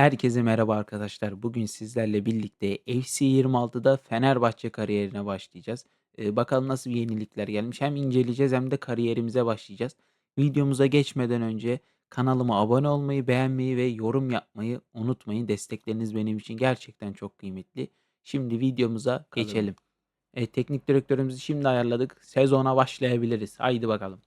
Herkese merhaba arkadaşlar. Bugün sizlerle birlikte FC 26'da Fenerbahçe kariyerine başlayacağız. Eee, bakalım nasıl yenilikler gelmiş. Hem inceleyeceğiz hem de kariyerimize başlayacağız. Videomuza geçmeden önce kanalıma abone olmayı, beğenmeyi ve yorum yapmayı unutmayın. Destekleriniz benim için gerçekten çok kıymetli. Şimdi videomuza geçelim. Eee, teknik direktörümüzü şimdi ayarladık. Sezona başlayabiliriz. Haydi bakalım.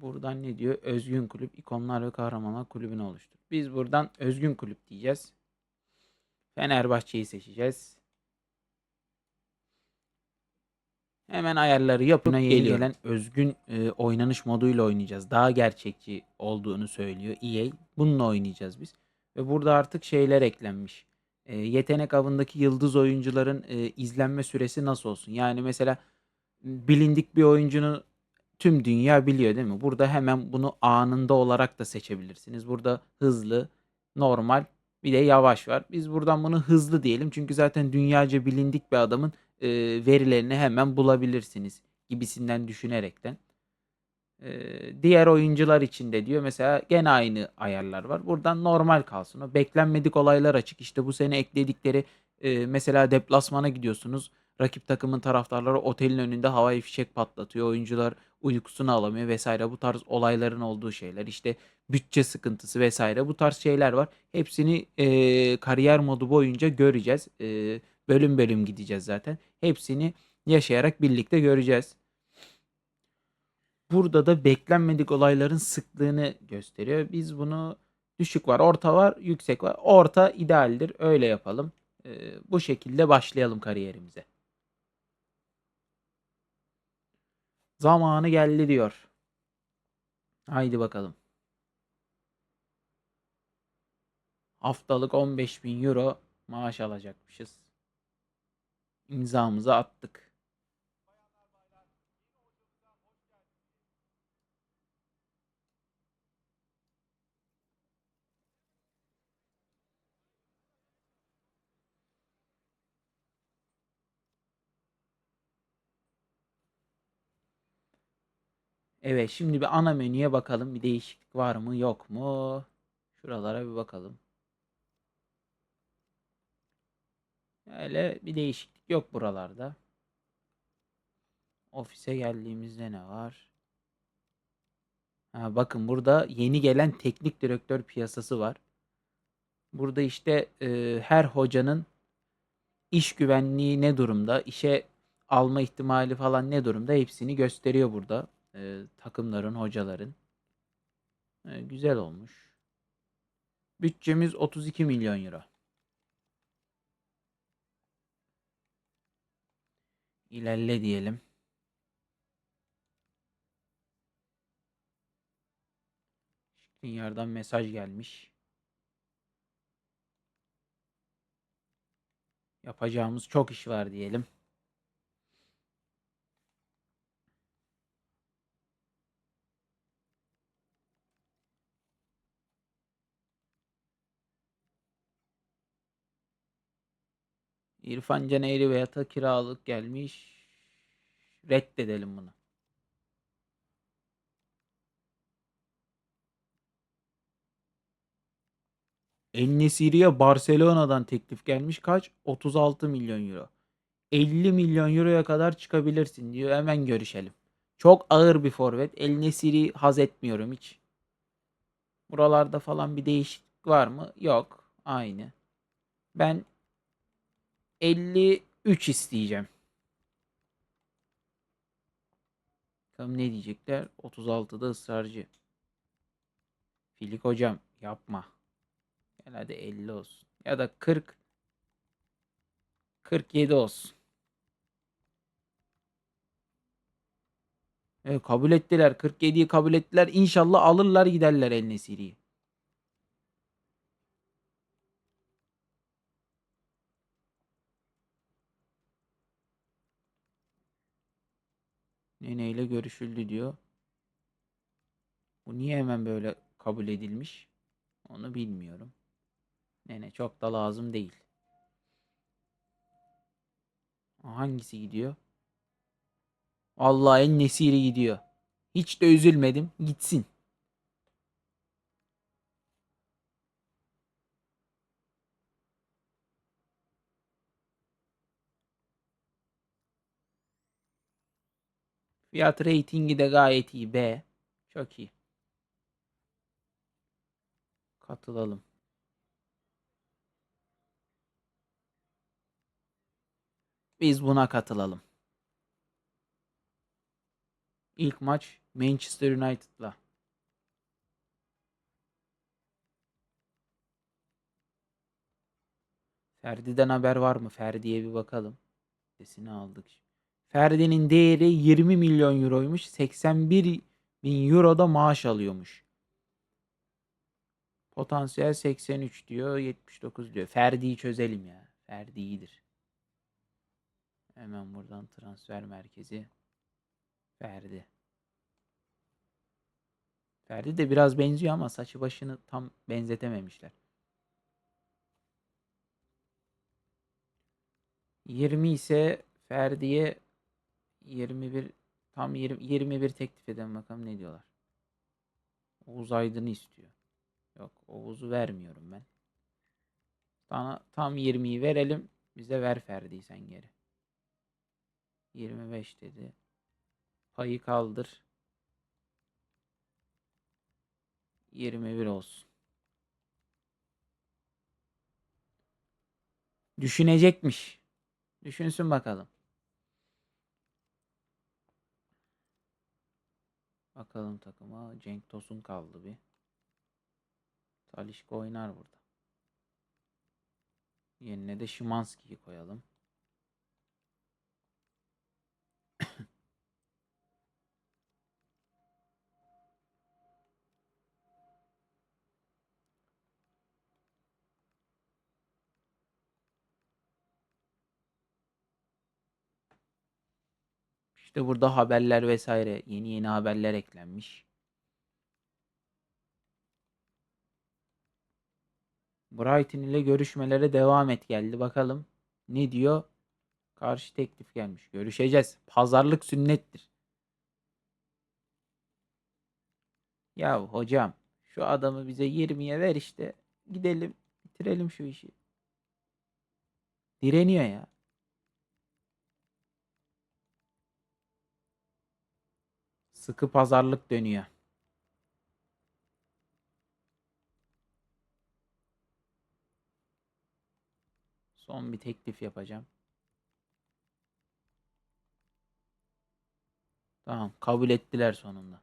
Buradan ne diyor? Özgün kulüp, ikonlar ve kahramanlar kulübünü oluştur. Biz buradan özgün kulüp diyeceğiz. Fenerbahçe'yi seçeceğiz. Hemen ayarları yapıp yeni geliyor. gelen özgün e, oynanış moduyla oynayacağız. Daha gerçekçi olduğunu söylüyor EA. Bununla oynayacağız biz. Ve burada artık şeyler eklenmiş. E, yetenek avındaki yıldız oyuncuların e, izlenme süresi nasıl olsun? Yani mesela bilindik bir oyuncunun tüm dünya biliyor değil mi? Burada hemen bunu anında olarak da seçebilirsiniz. Burada hızlı, normal bir de yavaş var. Biz buradan bunu hızlı diyelim. Çünkü zaten dünyaca bilindik bir adamın e, verilerini hemen bulabilirsiniz gibisinden düşünerekten. E, diğer oyuncular için de diyor mesela gene aynı ayarlar var. Buradan normal kalsın. O beklenmedik olaylar açık. İşte bu sene ekledikleri e, mesela deplasmana gidiyorsunuz. Rakip takımın taraftarları otelin önünde havai fişek patlatıyor. Oyuncular uykusunu alamıyor vesaire. Bu tarz olayların olduğu şeyler. İşte bütçe sıkıntısı vesaire. Bu tarz şeyler var. Hepsini e, kariyer modu boyunca göreceğiz. E, bölüm bölüm gideceğiz zaten. Hepsini yaşayarak birlikte göreceğiz. Burada da beklenmedik olayların sıklığını gösteriyor. Biz bunu düşük var, orta var, yüksek var. Orta idealdir. Öyle yapalım. E, bu şekilde başlayalım kariyerimize. Zamanı geldi diyor. Haydi bakalım. Haftalık 15 bin euro maaş alacakmışız. İmzamızı attık. Evet şimdi bir ana menüye bakalım. Bir değişiklik var mı yok mu? Şuralara bir bakalım. Öyle bir değişiklik yok buralarda. Ofise geldiğimizde ne var? Ha, bakın burada yeni gelen teknik direktör piyasası var. Burada işte e, her hocanın iş güvenliği ne durumda, işe alma ihtimali falan ne durumda hepsini gösteriyor burada. E, takımların, hocaların. E, güzel olmuş. Bütçemiz 32 milyon euro. İlerle diyelim. Dünyardan mesaj gelmiş. Yapacağımız çok iş var diyelim. İrfan Can Eğri ve yata kiralık gelmiş. Reddedelim bunu. En-Nesyri'ye Barcelona'dan teklif gelmiş. Kaç? 36 milyon euro. 50 milyon euroya kadar çıkabilirsin diyor. Hemen görüşelim. Çok ağır bir forvet. El-Nesiri haz etmiyorum hiç. Buralarda falan bir değişiklik var mı? Yok. Aynı. Ben 53 isteyeceğim. Bakalım ne diyecekler? 36'da ısrarcı. Filik hocam yapma. Gel hadi 50 olsun. Ya da 40 47 olsun. Evet, kabul ettiler. 47'yi kabul ettiler. İnşallah alırlar giderler El Nesiri'yi. Nene ile görüşüldü diyor. Bu niye hemen böyle kabul edilmiş? Onu bilmiyorum. Nene çok da lazım değil. Hangisi gidiyor? Allah en nesiri gidiyor. Hiç de üzülmedim. Gitsin. Fiyat reytingi de gayet iyi. B. Çok iyi. Katılalım. Biz buna katılalım. İlk maç Manchester United'la. Ferdi'den haber var mı? Ferdi'ye bir bakalım. Sesini aldık. Ferdi'nin değeri 20 milyon euroymuş. 81 bin euro da maaş alıyormuş. Potansiyel 83 diyor. 79 diyor. Ferdi'yi çözelim ya. Ferdi iyidir. Hemen buradan transfer merkezi. Ferdi. Ferdi de biraz benziyor ama saçı başını tam benzetememişler. 20 ise Ferdi'ye 21 tam 20, 21 teklif eden bakalım ne diyorlar. Oğuz Aydın'ı istiyor. Yok Oğuz'u vermiyorum ben. Sana tam 20'yi verelim. Bize ver Ferdi'yi geri. 25 dedi. Payı kaldır. 21 olsun. Düşünecekmiş. Düşünsün bakalım. Bakalım takıma. Cenk Tosun kaldı bir. Talişka oynar burada. Yerine de Şimanski'yi koyalım. İşte burada haberler vesaire yeni yeni haberler eklenmiş. Brighton ile görüşmelere devam et geldi. Bakalım ne diyor? Karşı teklif gelmiş. Görüşeceğiz. Pazarlık sünnettir. Ya hocam şu adamı bize 20'ye ver işte. Gidelim bitirelim şu işi. Direniyor ya. Sıkı pazarlık dönüyor. Son bir teklif yapacağım. Tamam, kabul ettiler sonunda.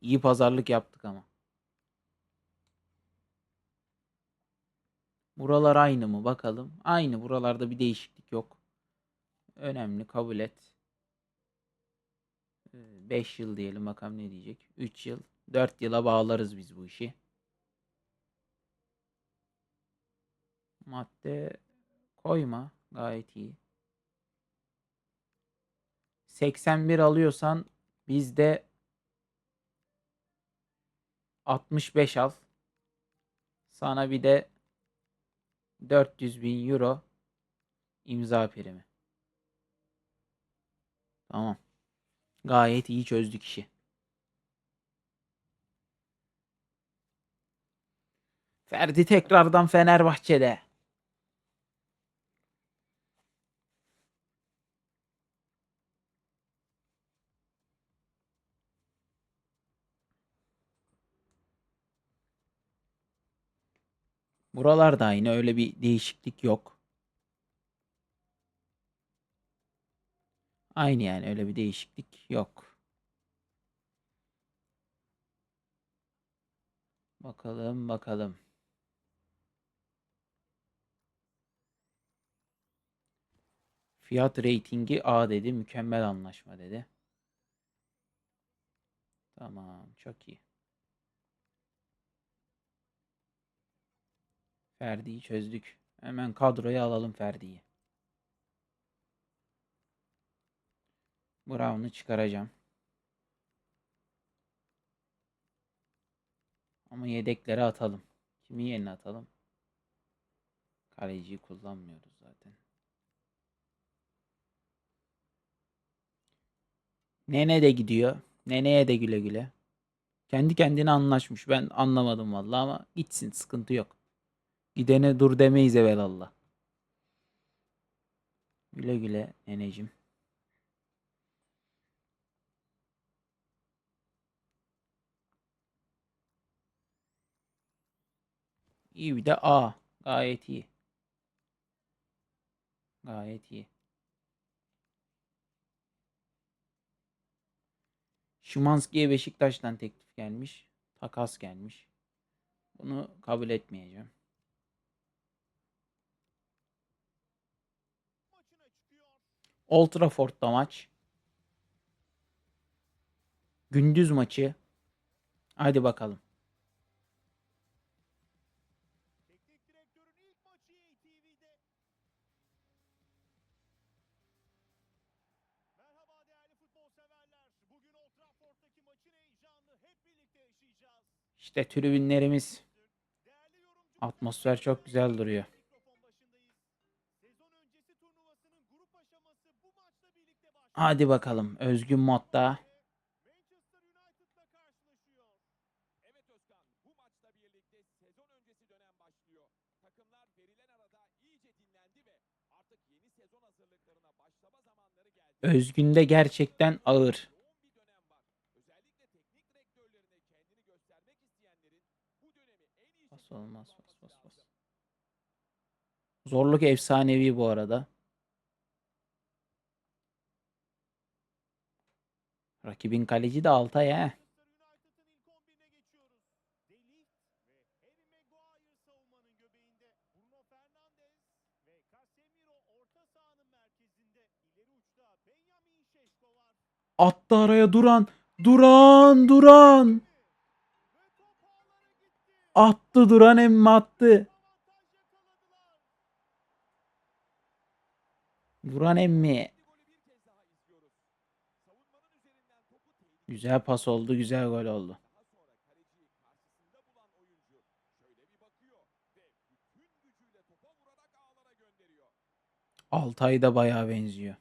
İyi pazarlık yaptık ama. Buralar aynı mı bakalım. Aynı. Buralarda bir değişiklik yok. Önemli kabul et. 5 yıl diyelim bakalım ne diyecek. 3 yıl. 4 yıla bağlarız biz bu işi. Madde koyma. Gayet iyi. 81 alıyorsan bizde 65 al. Sana bir de 400 bin euro imza primi. Tamam. Gayet iyi çözdük işi. Ferdi tekrardan Fenerbahçe'de. Buralarda aynı öyle bir değişiklik yok. Aynı yani öyle bir değişiklik yok. Bakalım bakalım. Fiyat reytingi A dedi. Mükemmel anlaşma dedi. Tamam çok iyi. Ferdi'yi çözdük. Hemen kadroya alalım Ferdi'yi. Brown'u çıkaracağım. Ama yedekleri atalım. Kimi yerine atalım? Kaleciyi kullanmıyoruz zaten. Nene de gidiyor. Neneye de güle güle. Kendi kendine anlaşmış. Ben anlamadım vallahi ama gitsin sıkıntı yok. Gidene dur demeyiz evelallah. Güle güle neneciğim. İyi bir de A. Gayet iyi. Gayet iyi. Şimanski'ye Beşiktaş'tan teklif gelmiş. Takas gelmiş. Bunu kabul etmeyeceğim. Old Trafford'da maç. Gündüz maçı. Hadi bakalım. İşte tribünlerimiz. Atmosfer çok güzel duruyor. mikrofon başındayız. Sezon öncesi turnuvasının grup aşaması isteyenlerin bu dönemi en iyi Pas şekilde olmaz. Pas pas. lazım. Zorluk efsanevi bu arada. Rakibin kaleci de Altay he. Manchester United'ın ilk 11'ine geçiyoruz. De Ligt ve Harry Maguire savunmanın göbeğinde. Bruno Fernandes ve Casemiro orta sahanın merkezinde. İleri uçta Benjamin Şeşko var. Attı araya Duran. Duran Duran. Ve top ağlara gitti. Attı Duran emmi attı. Duran emmi. Güzel pas oldu. Güzel gol oldu. Altay da bayağı benziyor.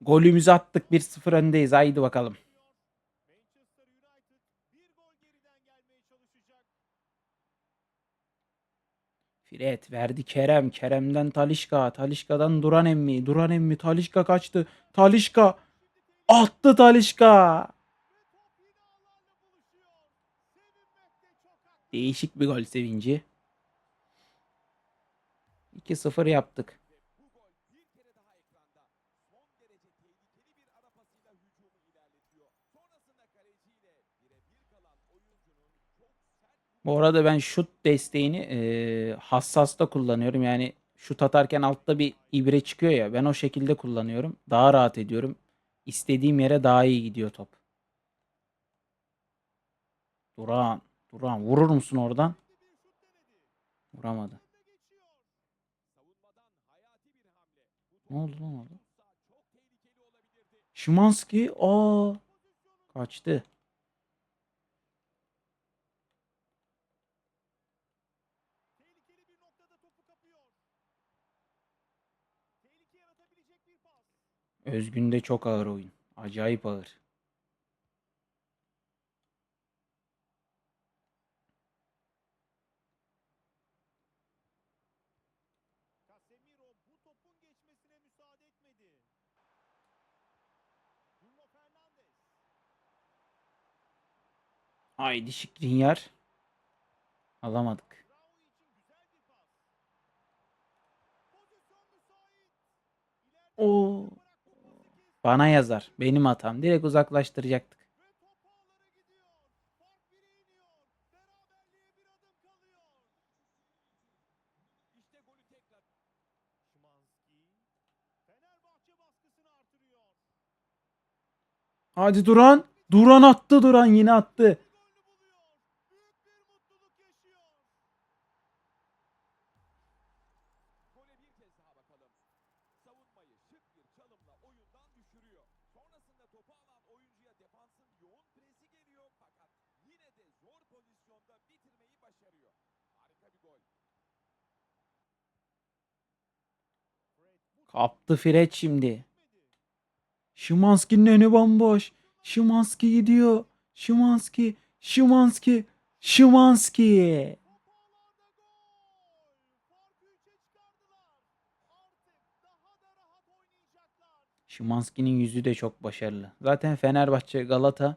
Golümüzü attık. 1-0 öndeyiz. Haydi bakalım. Manchester United bir gol geriden gelmeye çalışacak. Fred verdi Kerem. Kerem'den Talişka. Talişka'dan Duran emmi. Duran emmi. Talişka kaçtı. Talişka. Attı Talişka. Değişik bir gol sevinci. 2-0 yaptık. Ve bu gol bir kere daha ekranda. Son derece tehlikeli bir ara pasıyla hücumu ilerletiyor. Sonrasında kaleciyle birebir kalan oyuncunun çok sert Bu arada ben şut desteğini eee hassasta kullanıyorum. Yani şut atarken altta bir ibre çıkıyor ya. Ben o şekilde kullanıyorum. Daha rahat ediyorum. İstediğim yere daha iyi gidiyor top. Duran. Duran. Vurur musun oradan? Vuramadı. Ne oldu tehlikeli olabilirdi. Şimanski. Aa. Kaçtı. Tehlikeli bir noktada topu kapıyor. Tehlike yaratabilecek bir pas. Özgün'de çok ağır oyun. Acayip ağır. Casemiro bu topun geçmesine Bana yazar. Benim hatam. Direkt uzaklaştıracaktık. Hadi Duran. Duran attı Duran yine attı. Bir golünü buluyor. Büyük bir mutluluk yaşıyor. gole bir kez daha bakalım. Savunmayı şık bir çalımla oyundan düşürüyor. Sonrasında topu alan oyuncuya defansın yoğun presi geliyor fakat yine de zor pozisyonda bitirmeyi başarıyor. Harika bir gol. Fred bu Kaptı Fred şimdi. Şimanski'nin önü bomboş. Şimanski gidiyor. Şimanski. Şimanski. Şimanski. Şimanski'nin yüzü de çok başarılı. Zaten Fenerbahçe, Galata,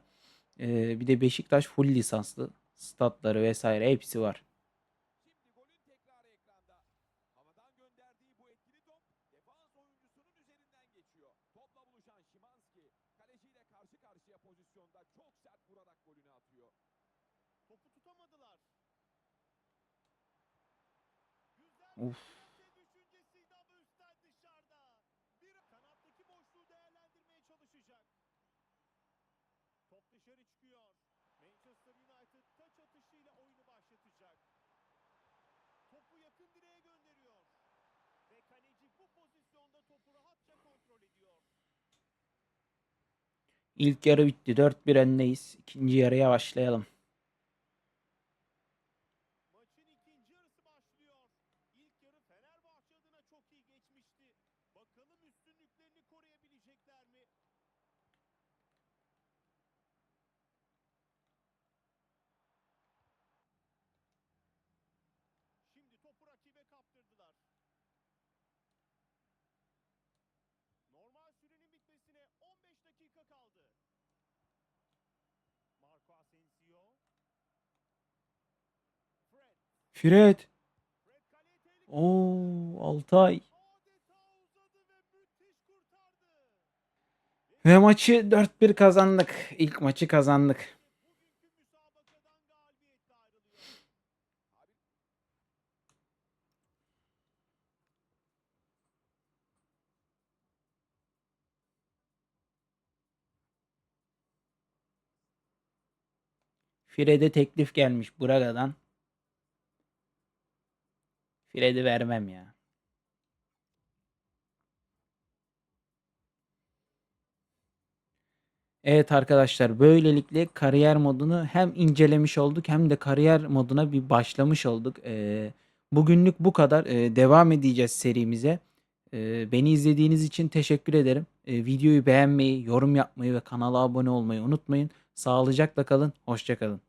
e, bir de Beşiktaş full lisanslı. statları vesaire hepsi var. Defans oyuncusunun üzerinden geçiyor. Topla buluşan Şimanski kaleciyle karşı karşıya pozisyonda çok sert vurarak golünü atıyor. Topu tutamadılar. Güzel Uf. bir düşüncesiydi ama üstten dışarıda. Bir kanattaki boşluğu değerlendirmeye çalışacak. Top dışarı çıkıyor. Manchester United taç atışıyla oyunu başlatacak. Topu yakın direğe gönderiyor. Ve kaleci bu pozisyonda topu rahatça kontrol ediyor. İlk yarı bitti. 4-1 öndeyiz. İkinci yarıya başlayalım. Maçın ikinci yarısı başlıyor. İlk yarı Fenerbahçe adına çok iyi geçmişti. Bakalım üstünlüklerini koruyabilecekler mi? Şimdi topu rakibe kaptırdılar. Normal sürenin bitmesine 15 dakika kaldı. Marco Asensio. Fred. Oo, Altay. Ve maçı 4-1 kazandık. İlk maçı kazandık. Fred'e teklif gelmiş Braga'dan. Fred'i vermem ya. Evet arkadaşlar böylelikle kariyer modunu hem incelemiş olduk hem de kariyer moduna bir başlamış olduk. Ee, bugünlük bu kadar. Ee, devam edeceğiz serimize. Ee, beni izlediğiniz için teşekkür ederim. Ee, videoyu beğenmeyi, yorum yapmayı ve kanala abone olmayı unutmayın. Sağlıcakla kalın, hoşça kalın.